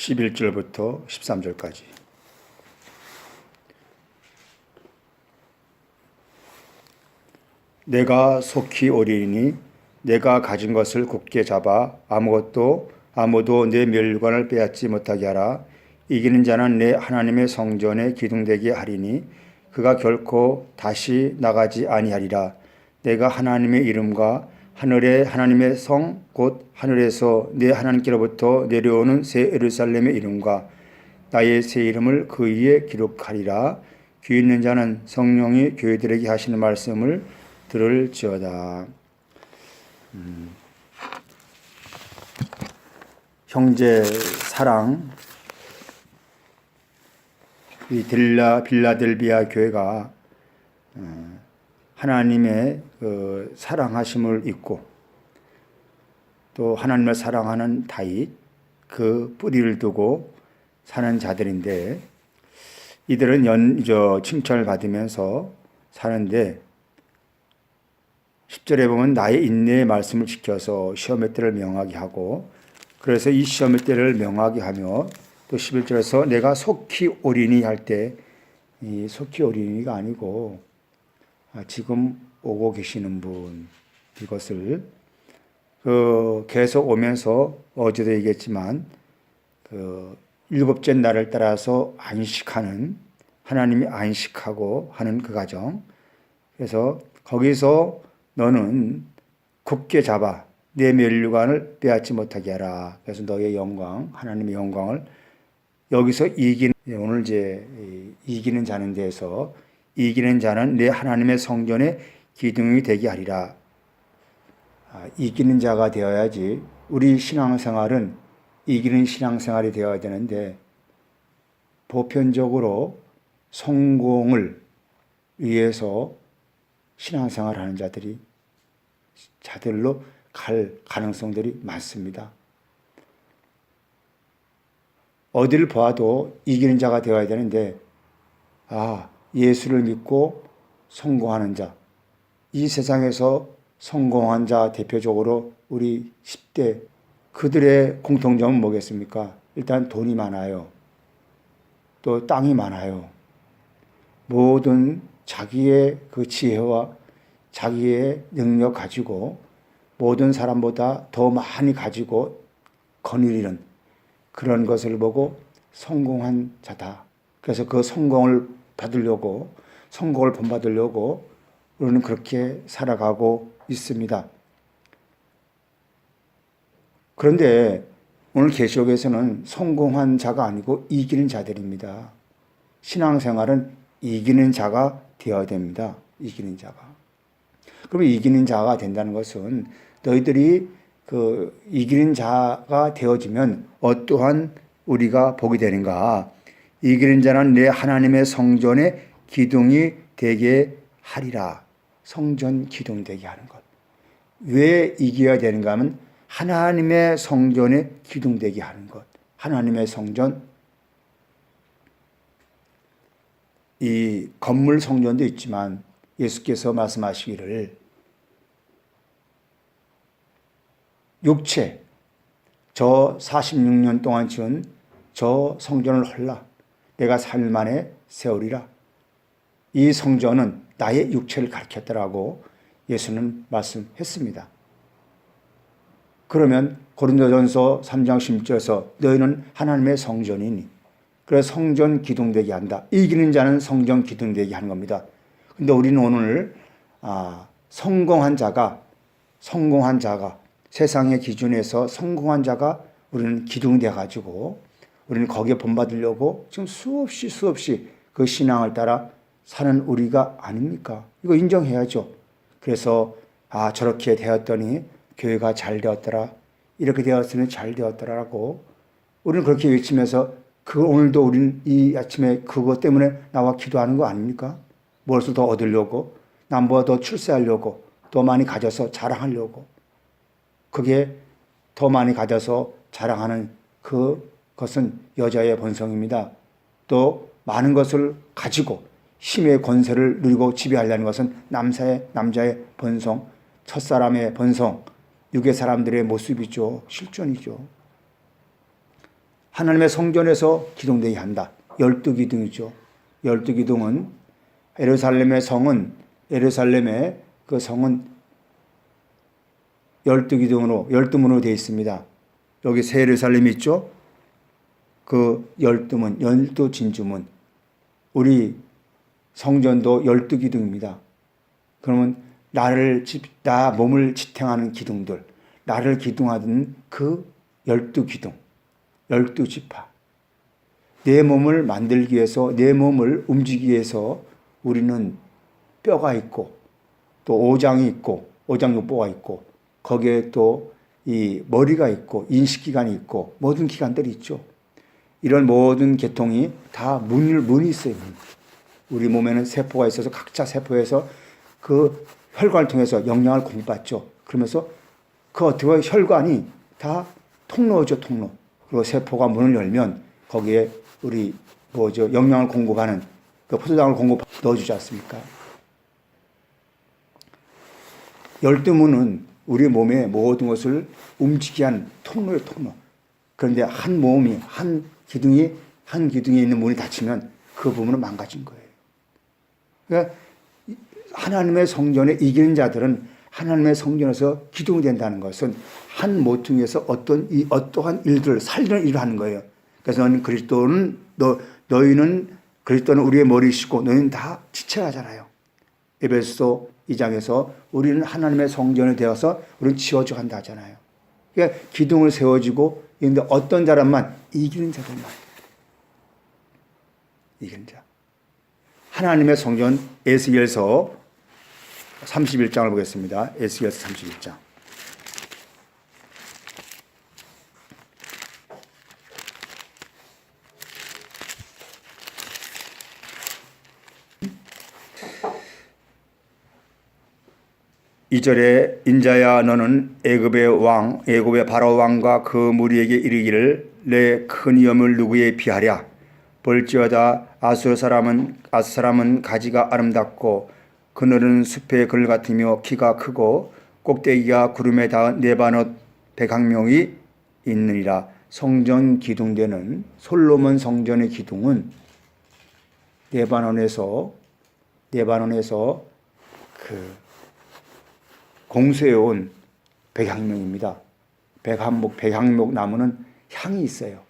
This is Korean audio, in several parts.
11절부터 13절까지. 내가 속히 오리니 내가 가진 것을 굳게 잡아 아무것도 아무도 내 멸관을 빼앗지 못하게 하라. 이기는 자는 내 하나님의 성전에 기둥되게 하리니 그가 결코 다시 나가지 아니하리라. 내가 하나님의 이름과 하늘의 하나님의 성 곧 하늘에서 내 하나님께로부터 내려오는 새 예루살렘의 이름과 나의 새 이름을 그 위에 기록하리라. 귀 있는 자는 성령이 교회들에게 하시는 말씀을 들을지어다. 음. 형제 사랑 이 빌라 빌라델비아 교회가 어, 하나님의 그 사랑하심을 잊고 또 하나님을 사랑하는 다윗 그 뿌리를 두고 사는 자들인데 이들은 연 저 칭찬을 받으면서 사는데 10절에 보면 나의 인내의 말씀을 지켜서 시험의 때를 명하게 하고 그래서 이 시험의 때를 명하게 하며 또 11절에서 내가 속히 오리니 할 때 이 속히 오리니가 아니고 아, 지금 오고 계시는 분 이것을 그 계속 오면서 어제도 얘기했지만 그 일곱째 날을 따라서 안식하는 하나님이 안식하고 하는 그 과정 그래서 거기서 너는 굳게 잡아 내 멸류관을 빼앗지 못하게 하라. 그래서 너의 영광, 하나님의 영광을 여기서 이기는 오늘 이제 이기는 자는 데서 이기는 자는 내 하나님의 성전의 기둥이 되게 하리라. 아, 이기는 자가 되어야지 우리 신앙생활은 이기는 신앙생활이 되어야 되는데 보편적으로 성공을 위해서 신앙생활 하는 자들이 자들로 갈 가능성들이 많습니다. 어디를 봐도 이기는 자가 되어야 되는데, 아, 예수를 믿고 성공하는 자. 이 세상에서 성공한 자 대표적으로 우리 10대 그들의 공통점은 뭐겠습니까? 일단 돈이 많아요. 또 땅이 많아요. 모든 자기의 그 지혜와 자기의 능력 가지고 모든 사람보다 더 많이 가지고 거느리는 그런 것을 보고 성공한 자다. 그래서 그 성공을 받으려고 성공을 본받으려고 우리는 그렇게 살아가고 있습니다. 그런데 오늘 계시록에서는 성공한 자가 아니고 이기는 자들입니다. 신앙생활은 이기는 자가 되어야 됩니다. 이기는 자가. 그러면 이기는 자가 된다는 것은 너희들이 그 이기는 자가 되어지면 어떠한 우리가 복이 되는가? 이기는 자는 내 하나님의 성전의 기둥이 되게 하리라. 성전 기둥 되게 하는 것. 왜 이겨야 되는가 하면 하나님의 성전에 기둥 되게 하는 것. 하나님의 성전 이 건물 성전도 있지만 예수께서 말씀하시기를 육체 저 46년 동안 지은 저 성전을 헐라 내가 3일 만에 세우리라 이 성전은 나의 육체를 가리켰더라고 예수는 말씀했습니다. 그러면 고린도전서 3장 16절에서 너희는 하나님의 성전이니 그래서 성전 기둥되게 한다. 이기는 자는 성전 기둥되게 하는 겁니다. 근데 우리는 오늘 아, 성공한 자가 성공한 자가 세상의 기준에서 성공한 자가 우리는 기둥되어 가지고 우리는 거기에 본받으려고 지금 수없이 수없이 그 신앙을 따라 사는 우리가 아닙니까? 이거 인정해야죠. 그래서 아 저렇게 되었더니 교회가 잘 되었더라. 이렇게 되었으니 잘 되었더라라고 우리는 그렇게 외치면서 그 오늘도 우리는 이 아침에 그것 때문에 나와 기도하는 거 아닙니까? 무엇을 더 얻으려고 남보다 더 출세하려고 더 많이 가져서 자랑하려고 그게 더 많이 가져서 자랑하는 그 것은 여자의 본성입니다. 또 많은 것을 가지고 힘의 권세를 누리고 지배하려는 것은 남자의 남자의 본성, 첫사람의 본성, 육의 사람들의 모습이죠. 실존이죠. 하나님의 성전에서 기둥되게 한다. 열두 기둥이죠. 열두 기둥은 예루살렘의 성은 예루살렘의 그 성은 열두 기둥으로 열두 문으로 되어 있습니다. 여기 새 예루살렘이 있죠. 그 열두 문, 열두 진주문. 우리 성전도 열두 기둥입니다. 그러면 나를 집, 나 몸을 지탱하는 기둥들, 나를 기둥하던 그 열두 기둥, 열두 지파. 내 몸을 만들기 위해서, 내 몸을 움직이기 위해서 우리는 뼈가 있고, 또 오장이 있고, 오장육부가 있고, 거기에 또 이 머리가 있고, 인식기관이 있고, 모든 기관들이 있죠. 이런 모든 계통이 다 문을, 문이 있어요. 문. 우리 몸에는 세포가 있어서 각자 세포에서 그 혈관을 통해서 영양을 공급받죠. 그러면서 그 어떻게 혈관이 다 통로죠, 통로. 그리고 세포가 문을 열면 거기에 우리 뭐죠, 영양을 공급하는 그 포도당을 공급 넣어주지 않습니까? 열두 문은 우리 몸의 모든 것을 움직이게 한 통로의 통로. 그런데 한 몸이, 한 기둥이, 한 기둥에 있는 문이 닫히면 그 부분은 망가진 거예요. 그러니까 하나님의 성전에 이기는 자들은 하나님의 성전에서 기둥이 된다는 것은 한 모퉁이에서 어떤 이 어떠한 일들을 살리는 일을 하는 거예요. 그래서 너는 그리스도는 너 너희는 그리스도는 우리의 머리시고 너희는 다 지체하잖아요. 에베소 2장에서 우리는 하나님의 성전이 되어서 우리는 지어져 간다 하잖아요. 그러니까 기둥을 세워지고 근데 어떤 사람만 이기는 자들만 이기는 자. 하나님의 성전 에스겔서 31장을 보겠습니다. 에스겔서 31장. 이절에 인자야 너는 애굽의 왕 애굽의 바로 왕과 그 무리에게 이르기를 내 큰 위험을 누구에 비하랴? 볼지어다 아수 사람은 아수 사람은 가지가 아름답고 그늘은 숲의 글 같으며 키가 크고 꼭대기가 구름에 닿은 네바롯 백항명이 있느니라. 성전 기둥되는 솔로몬 성전의 기둥은 네바논에서 네바논에서 그 공수해온 백향목입니다. 백한목, 백향목 나무는 향이 있어요.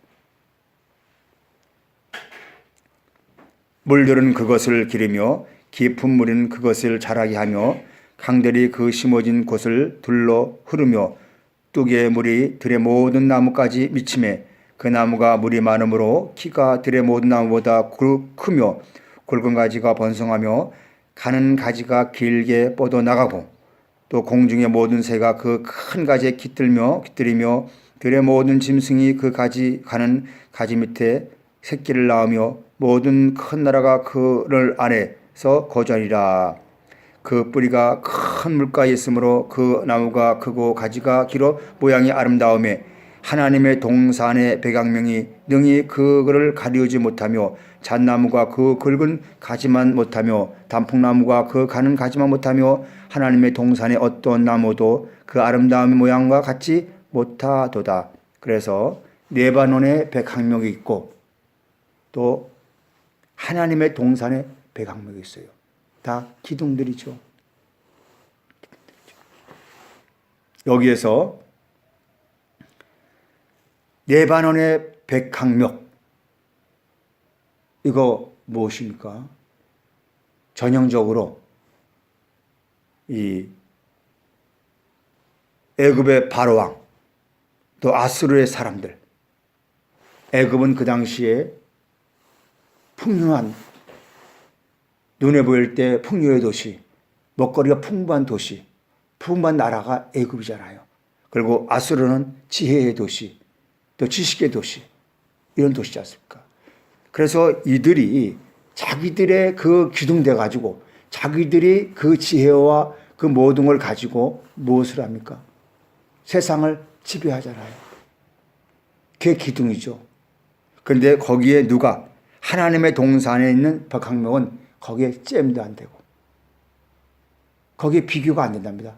물들은 그것을 기르며 깊은 물은 그것을 자라게 하며 강들이 그 심어진 곳을 둘러 흐르며 뚝의 물이 들의 모든 나무까지 미침해 그 나무가 물이 많으므로 키가 들의 모든 나무보다 크며 굵은 가지가 번성하며 가는 가지가 길게 뻗어 나가고 또 공중의 모든 새가 그 큰 가지에 깃들며 깃들이며 들의 모든 짐승이 그 가지 가는 가지 밑에 새끼를 낳으며 모든 큰 나라가 그를 안에서 거주하리라. 그 뿌리가 큰 물가에 있으므로 그 나무가 크고 가지가 길어 모양이 아름다움에 하나님의 동산의 백악명이 능히 그를 가리우지 못하며 잣나무가 그 굵은 가지만 못하며 단풍나무가 그 가는 가지만 못하며 하나님의 동산의 어떤 나무도 그 아름다운 모양과 같이 못하도다. 그래서 네바논의 백항목이 있고 또 하나님의 동산의 백항목이 있어요. 다 기둥들이죠. 여기에서 네바논의 백항목 이거 무엇입니까? 전형적으로 이 애굽의 바로 왕, 또 아수르의 사람들. 애굽은 그 당시에 풍요한 눈에 보일 때 풍요의 도시, 먹거리가 풍부한 도시, 풍부한 나라가 애굽이잖아요. 그리고 아수르는 지혜의 도시, 또 지식의 도시, 이런 도시지 않습니까? 그래서 이들이 자기들의 그 기둥돼 가지고 자기들이 그 지혜와 그 모든 걸 가지고 무엇을 합니까? 세상을 지배하잖아요. 그게 기둥이죠. 그런데 거기에 누가 하나님의 동산에 있는 박학명은 거기에 잼도 안 되고 거기에 비교가 안 된답니다.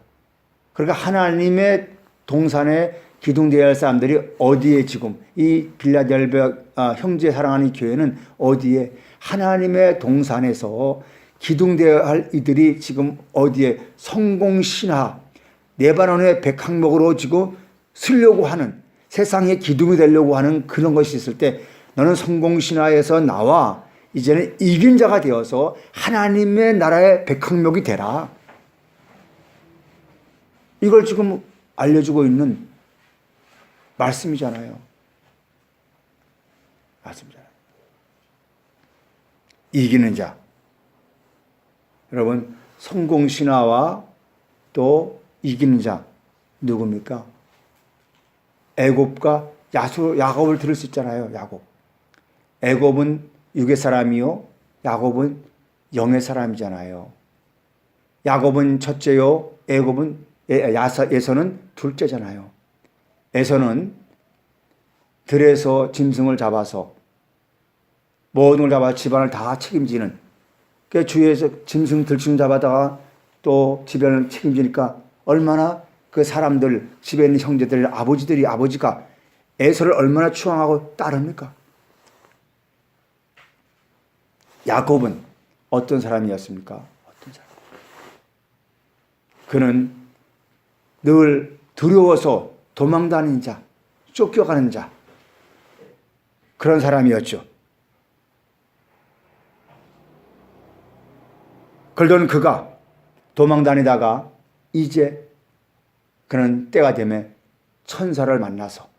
그러니까 하나님의 동산에 기둥되어야 할 사람들이 어디에 지금 이 빌라델베 아, 형제 사랑하는 이 교회는 어디에 하나님의 동산에서 기둥되어야 할 이들이 지금 어디에 성공 신화 네바논의 백항목으로 지금 쓰려고 하는 세상에 기둥이 되려고 하는 그런 것이 있을 때 너는 성공 신화에서 나와 이제는 이긴 자가 되어서 하나님의 나라의 백항목이 되라. 이걸 지금 알려주고 있는 말씀이잖아요. 말씀이잖아요. 이기는 자. 여러분, 성공신화와 또 이기는 자 누굽니까? 애곱과 야수 야곱을 들을 수 있잖아요. 야곱. 애곱은 육의 사람이요. 야곱은 영의 사람이잖아요. 야곱은 첫째요. 애곱은 예, 야사 에서는 둘째잖아요. 에서는 들에서 짐승을 잡아서 모든 걸 잡아 집안을 다 책임지는 그 주위에서 짐승 들짐 잡아다가 또 집안을 책임지니까 얼마나 그 사람들 집에 있는 형제들 아버지들이 아버지가 에서를 얼마나 추앙하고 따릅니까? 야곱은 어떤 사람이었습니까? 어떤 사람? 그는 늘 두려워서 도망다니는 자, 쫓겨가는 자, 그런 사람이었죠. 그러던 그가 도망다니다가 이제 그는 때가 되면 천사를 만나서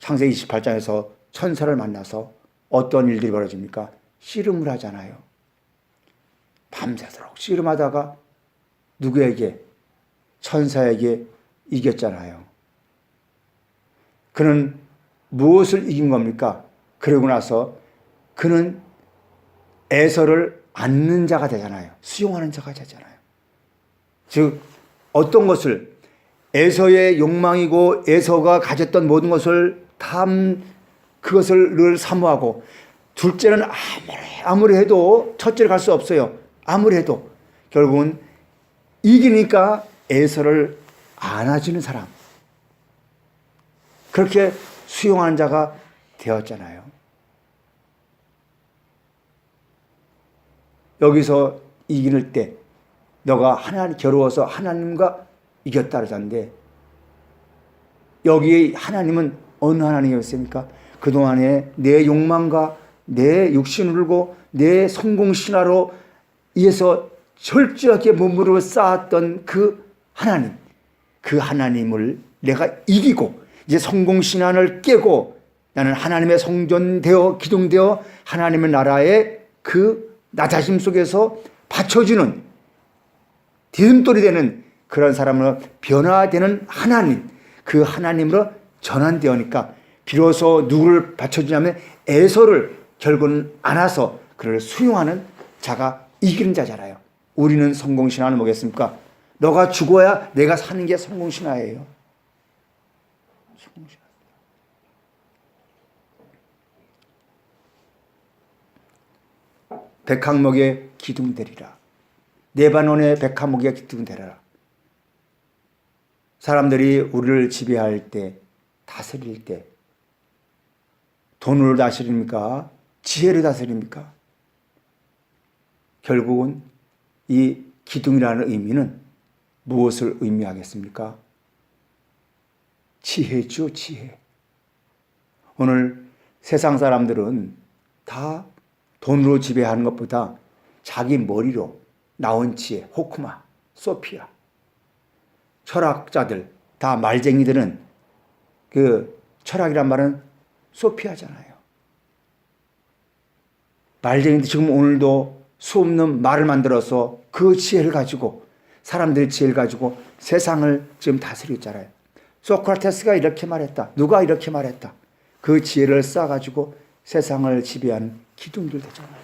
창세기 28장에서 천사를 만나서 어떤 일들이 벌어집니까? 씨름을 하잖아요. 밤새도록 씨름하다가 누구에게? 천사에게 이겼잖아요. 그는 무엇을 이긴 겁니까? 그러고 나서 그는 에서를 안는 자가 되잖아요. 수용하는 자가 되잖아요. 즉 어떤 것을 에서의 욕망이고 에서가 가졌던 모든 것을 탐 그것을 늘 사모하고 둘째는 아무리 아무리 해도 첫째를 갈 수 없어요. 아무리 해도 결국은 이기니까 에서를 안아주는 사람. 그렇게 수용하는 자가 되었잖아요. 여기서 이길 때 너가 하나님 겨루어서 하나님과 이겼다 그러는데 여기 하나님은 어느 하나님이었습니까? 그동안에 내 욕망과 내 육신을 울고 내 성공 신화로 의해서 철저하게 몸으로 쌓았던 그 하나님, 그 하나님을 내가 이기고 이제 성공 신안을 깨고 나는 하나님의 성전되어 기둥되어 하나님의 나라의 그 나 자신 속에서 받쳐주는 디딤돌이 되는 그런 사람으로 변화되는 하나님, 그 하나님으로 전환되니까 비로소 누구를 받쳐주냐면 에서를 결국은 안아서 그를 수용하는 자가 이기는 자잖아요. 우리는 성공신화는 뭐겠습니까? 너가 죽어야 내가 사는 게 성공신화예요. 성공신화. 백항목의 기둥되리라. 네바논의 백항목의 기둥되리라. 사람들이 우리를 지배할 때, 다스릴 때, 돈으로 다스립니까? 지혜를 다스립니까? 결국은 이 기둥이라는 의미는 무엇을 의미하겠습니까? 지혜죠, 지혜. 오늘 세상 사람들은 다 돈으로 지배하는 것보다 자기 머리로 나온 지혜, 호쿠마, 소피아. 철학자들, 다 말쟁이들은 그 철학이란 말은 소피아잖아요. 말쟁이들 지금 오늘도 수 없는 말을 만들어서 그 지혜를 가지고 사람들의 지혜를 가지고 세상을 지금 다스리고 있잖아요. 소크라테스가 이렇게 말했다. 누가 이렇게 말했다. 그 지혜를 쌓아가지고 세상을 지배하는 기둥들 되잖아요.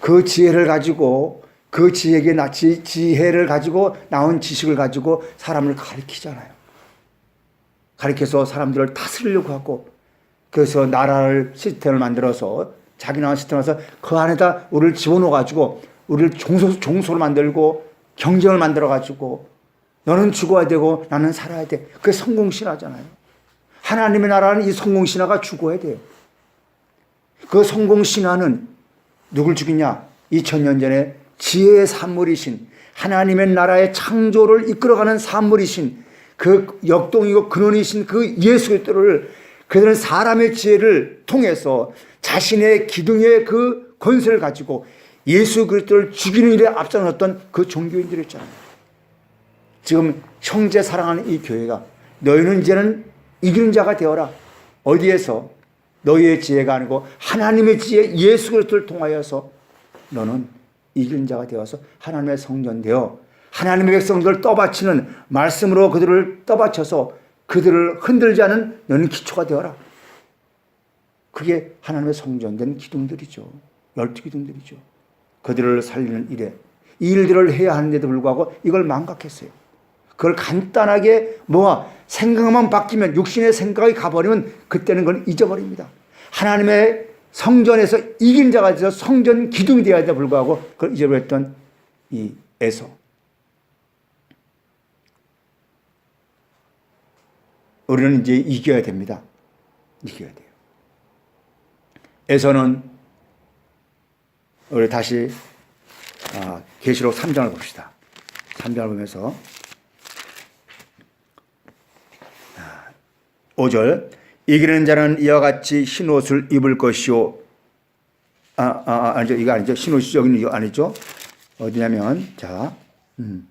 그 지혜를 가지고 그 지혜에게 나 지, 지혜를 가지고 나온 지식을 가지고 사람을 가리키잖아요. 가리켜서 사람들을 다스리려고 하고 그래서 나라를 시스템을 만들어서 자기 나라 시스템에서 그 안에다 우리를 집어넣어 가지고 우리를 종소 종소로 만들고 경쟁을 만들어 가지고 너는 죽어야 되고 나는 살아야 돼. 그게 성공신화잖아요. 하나님의 나라는 이 성공신화가 죽어야 돼요. 그 성공신화는 누굴 죽이냐? 2000년 전에 지혜의 산물이신 하나님의 나라의 창조를 이끌어가는 산물이신 그 역동이고 근원이신 그 예수 그리스도를 그들은 사람의 지혜를 통해서 자신의 기둥의 그 권세를 가지고 예수 그리스도를 죽이는 일에 앞장섰던 그 종교인들이었잖아요. 지금 형제 사랑하는 이 교회가 너희는 이제는 이기는 자가 되어라. 어디에서 너희의 지혜가 아니고 하나님의 지혜 예수 그리스도를 통하여서 너는 이기는 자가 되어서 하나님의 성전 되어 하나님의 백성들을 떠받치는 말씀으로 그들을 떠받쳐서 그들을 흔들지 않은 너는 기초가 되어라. 그게 하나님의 성전된 기둥들이죠. 열두 기둥들이죠. 그들을 살리는 일에 이 일들을 해야 하는데도 불구하고 이걸 망각했어요. 그걸 간단하게 뭐야 생각만 바뀌면 육신의 생각이 가버리면 그때는 그걸 잊어버립니다. 하나님의 성전에서 이긴 자가 되어 성전 기둥이 되어야 돼 불구하고 그걸 잊어버렸던 이 에서 우리는 이제 이겨야 됩니다. 이겨야 돼요. 에서는 우리 다시 아, 계시록 3장을 봅시다. 3장을 보면서. 5절. 이기는 자는 이와 같이 흰 옷을 입을 것이요. 아, 아, 아 아니죠. 이거 아니죠. 여기는 이거 아니죠. 어디냐면 자 음.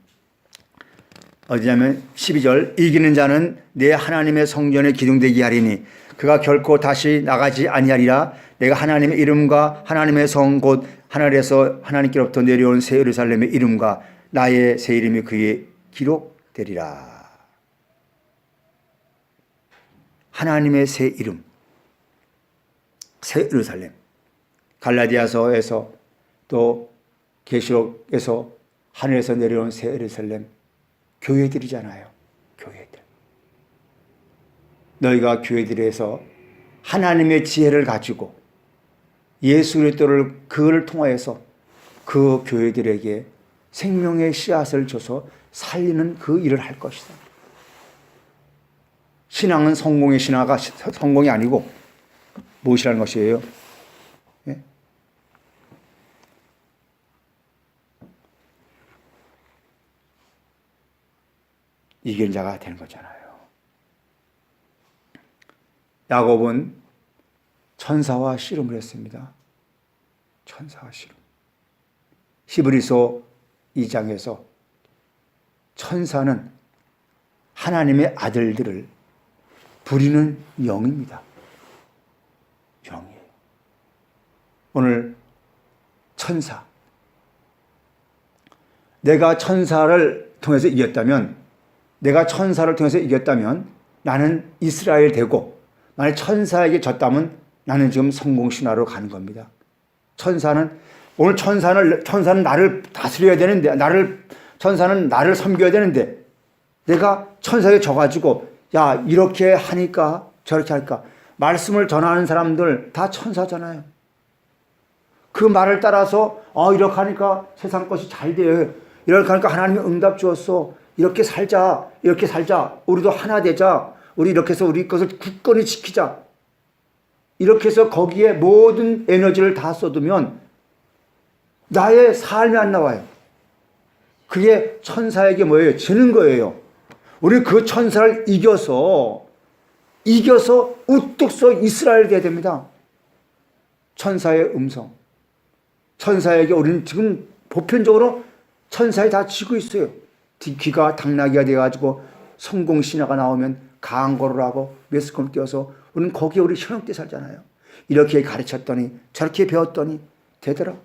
어디냐면 12절. 이기는 자는 내 하나님의 성전에 기둥되게 하리니 그가 결코 다시 나가지 아니하리라. 내가 하나님의 이름과 하나님의 성 곧 하늘에서 하나님께로부터 내려온 새 예루살렘의 이름과 나의 새 이름이 그에 기록되리라 하나님의 새 이름, 새 예루살렘, 갈라디아서에서 또 계시록에서 하늘에서 내려온 새 예루살렘 교회들이잖아요. 교회들. 너희가 교회들에서 하나님의 지혜를 가지고 예수 그리스도를 그를 통하여서 그 교회들에게 생명의 씨앗을 줘서 살리는 그 일을 할 것이다. 신앙은 성공의 신화가 성공이 아니고 무엇이라는 것이에요? 예? 이길 자가 되는 거잖아요. 야곱은 천사와 씨름을 했습니다. 천사와 씨름. 히브리서 2장에서 천사는 하나님의 아들들을 부리는 영입니다. 영이에요. 오늘 천사. 내가 천사를 통해서 이겼다면, 내가 천사를 통해서 이겼다면 나는 이스라엘 되고, 만약 천사에게 졌다면 나는 지금 성공신화로 가는 겁니다. 천사는, 오늘 천사는, 천사는 나를 다스려야 되는데, 나를, 천사는 나를 섬겨야 되는데, 내가 천사에게 져가지고 야 이렇게 하니까 저렇게 할까 말씀을 전하는 사람들 다 천사잖아요. 그 말을 따라서 어 이렇게 하니까 세상 것이 잘 돼. 이렇게 하니까 하나님이 응답 주었어. 이렇게 살자. 이렇게 살자. 우리도 하나 되자. 우리 이렇게 해서 우리 것을 굳건히 지키자. 이렇게 해서 거기에 모든 에너지를 다 쏟으면 나의 삶이 안 나와요. 그게 천사에게 뭐예요? 지는 거예요. 우리 그 천사를 이겨서 이겨서 우뚝 서 이스라엘 돼야 됩니다. 천사의 음성. 천사에게 우리는 지금 보편적으로 천사에 다 지고 있어요. 귀가 당나귀가 돼가지고 성공 신화가 나오면 강고를 하고 매스컴 띄어서 우리는 거기에 우리 현혹돼 살잖아요. 이렇게 가르쳤더니 저렇게 배웠더니 되더라.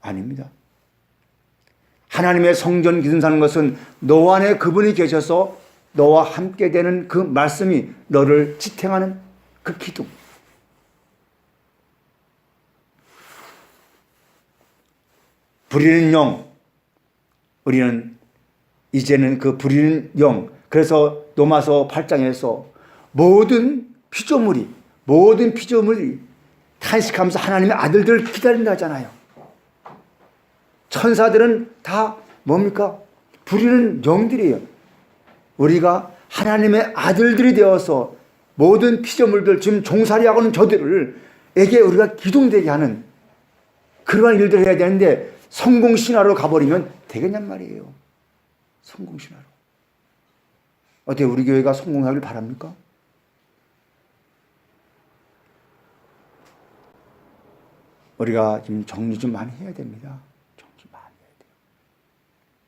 아닙니다. 하나님의 성전 기둥 사는 것은 너 안에 그분이 계셔서 너와 함께 되는 그 말씀이 너를 지탱하는 그 기둥. 부리는 영. 우리는 이제는 그 부리는 영. 그래서 노마서 8장에서 모든 피조물이, 모든 피조물이 탄식하면서 하나님의 아들들을 기다린다 하잖아요. 천사들은 다 뭡니까? 부리는 영들이에요. 우리가 하나님의 아들들이 되어서 모든 피조물들 지금 종살이하고는 저들을 에게 우리가 기동되게 하는 그러한 일들을 해야 되는데 성공 신화로 가버리면 되겠냔 말이에요. 성공 신화로. 어때 우리 교회가 성공하길 바랍니까? 우리가 지금 정리 좀 많이 해야 됩니다. 정리 많이 해야 돼요.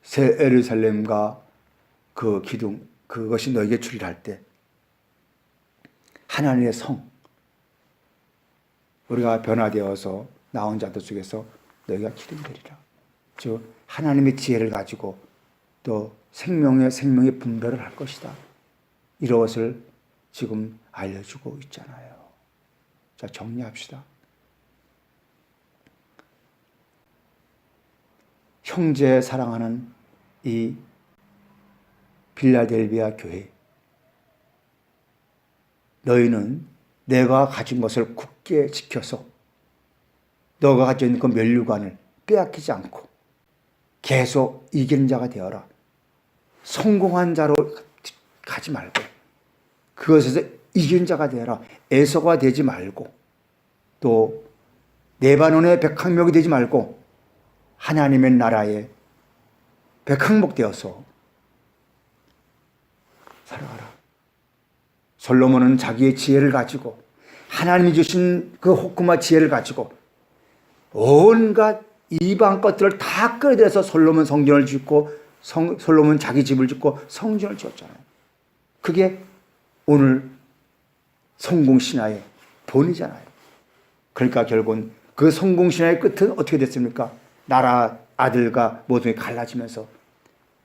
새 에르살렘과 그 기둥 그것이 너에게 출일할 때 하나님의 성 우리가 변화되어서 나온 자들 속에서 너희가 기름되리라. 즉 하나님의 지혜를 가지고 또 생명의 생명의 분별을 할 것이다. 이런 것을 지금 알려주고 있잖아요. 자 정리합시다. 형제 사랑하는 이 빌라델비아 교회 너희는 내가 가진 것을 굳게 지켜서 너가 가지고 있는 그 면류관을 빼앗기지 않고 계속 이기는 자가 되어라. 성공한 자로 가지 말고 그것에서 이기는 자가 되어라. 애서가 되지 말고 또 네바논의 백항목이 되지 말고 하나님의 나라에 백항목 되어서 살아가라. 솔로몬은 자기의 지혜를 가지고 하나님이 주신 그 호크마 지혜를 가지고 온갖 이방 것들을 다 끌어들여서 솔로몬 성전을 짓고 성, 솔로몬 자기 집을 짓고 성전을 지었잖아요. 그게 오늘 성공 신화의 본이잖아요. 그러니까 결국은 그 성공 신화의 끝은 어떻게 됐습니까? 나라 아들과 모두가 갈라지면서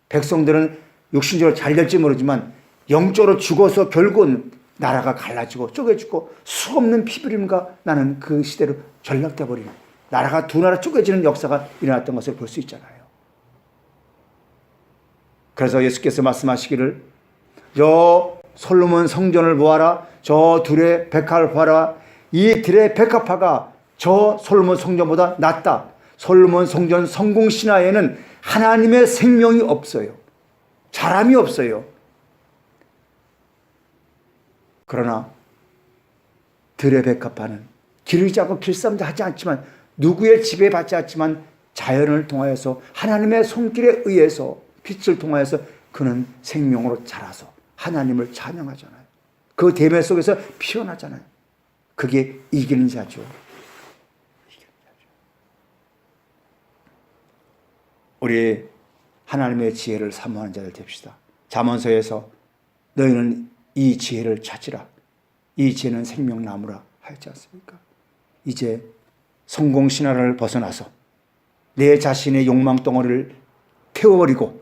백성들은 육신적으로 잘 될지 모르지만 영적으로 죽어서 결국은 나라가 갈라지고 쪼개지고 수 없는 피부림과 나는 그 시대로 전락돼 버리는 나라가 두 나라 쪼개지는 역사가 일어났던 것을 볼 수 있잖아요. 그래서 예수께서 말씀하시기를 저 솔로몬 성전을 보아라 저 둘의 백합을 보아라 이 들의 백합화가 저 솔로몬 성전보다 낫다. 솔로몬 성전 성공 신화에는 하나님의 생명이 없어요. 사람이 없어요. 그러나 백합화는 기르지 않고 길쌈도 하지 않지만 누구의 지배 받지 않지만 자연을 통하여서 하나님의 손길에 의해서 빛을 통하여서 그는 생명으로 자라서 하나님을 찬양하잖아요. 그 대매 속에서 피어나잖아요. 그게 이기는 자죠. 이기는 자죠. 우리 하나님의 지혜를 사모하는 자들 됩시다. 잠언서에서 너희는 이 지혜를 찾으라. 이 지혜는 생명나무라 하였지 않습니까? 이제 성공 신화를 벗어나서 내 자신의 욕망 덩어리를 태워버리고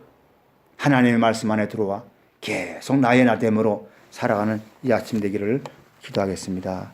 하나님의 말씀 안에 들어와 계속 나의 나됨으로 살아가는 이 아침 되기를 기도하겠습니다.